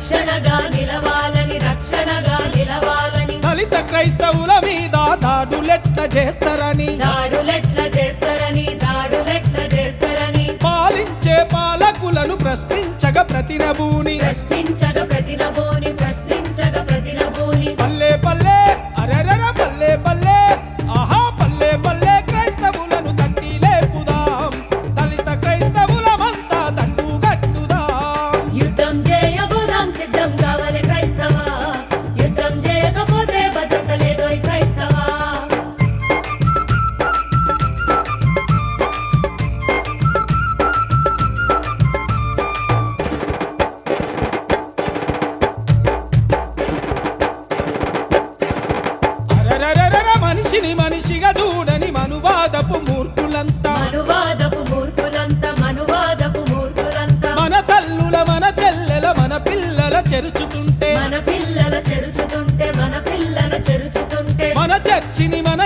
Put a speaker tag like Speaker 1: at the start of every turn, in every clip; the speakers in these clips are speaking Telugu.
Speaker 1: రక్షణగా నిలవాలని రక్షణగా నిలవాలని.
Speaker 2: దళిత క్రైస్తవుల మీద దాడులెట్ల చేస్తారని
Speaker 1: దాడులెట్ల చేస్తారని దాడులెట్ల చేస్తారని.
Speaker 2: పాలించే పాలకులను ప్రశ్నించగ ప్రతినభూని
Speaker 1: ప్రశ్నించగ మనువాదపు మూర్ఖులంతా మనువాదపు మూర్ఖులంతా.
Speaker 2: మన తల్లుల మన చెల్లెల మన పిల్లల చెరుచుతుంటే
Speaker 1: మన పిల్లల చెరుచుతుంటే మన పిల్లల చెరుచుతుంటే.
Speaker 2: మన చర్చిని మన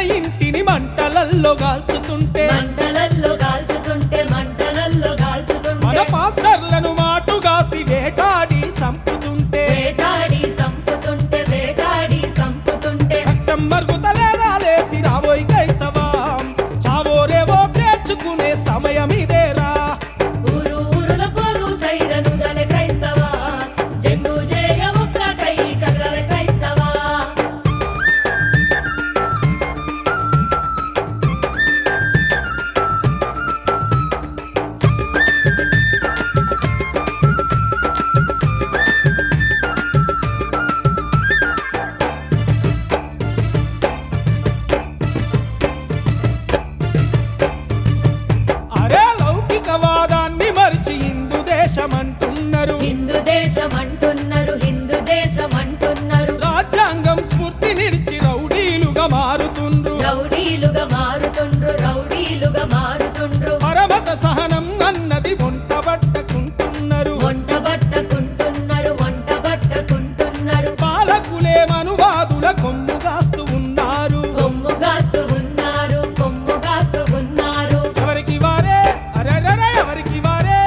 Speaker 1: మారుతుండ్రు రౌడీలుగా మారుతుండ్రు.
Speaker 2: పరమత సహనం అన్నది వంట పట్టకుంటున్నారు.
Speaker 1: వంట పట్టకుంటున్నారు వంట పట్టకుంటున్నారు.
Speaker 2: పాలకులే మనువాదుల కొమ్ము కాస్తూ ఉన్నారు.
Speaker 1: కొమ్ము కాస్తూ ఉన్నారు కొమ్ము కాస్తూ ఉన్నారు.
Speaker 2: ఎవరికి వారే? అరెరర ఎవరికి వారే?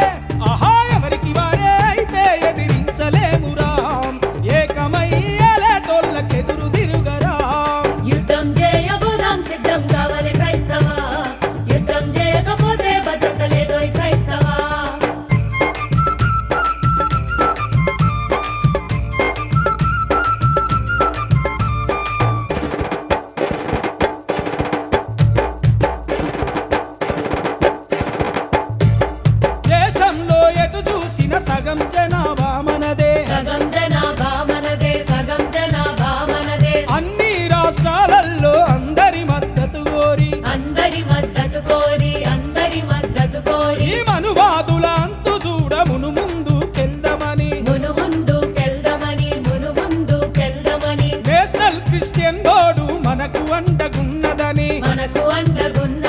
Speaker 2: ఆహా ఎవరికి వారే? అయితే ఎదిరించలేమురా. తిరుగరా.
Speaker 1: యుద్ధం చేయబోదాం సిద్ధం
Speaker 2: సగం జనాభా మనదే
Speaker 1: సగం జనాభా మనదే సగం జనాభా మనదే
Speaker 2: అన్ని రాష్ట్రాలలో అందరి మద్దతు కోరి.
Speaker 1: అందరి మద్దతు కోరి అందరి మద్దతు కోరి.
Speaker 2: మనువాదుల అంతు చూడ మును ముందు కెళ్దమని.
Speaker 1: మును ముందు కెళ్దమని మును ముందు కెళ్దమని.
Speaker 2: నేషనల్ క్రిస్టియన్ బోర్డు మనకు అండగున్నదని.
Speaker 1: మనకు అండగున్న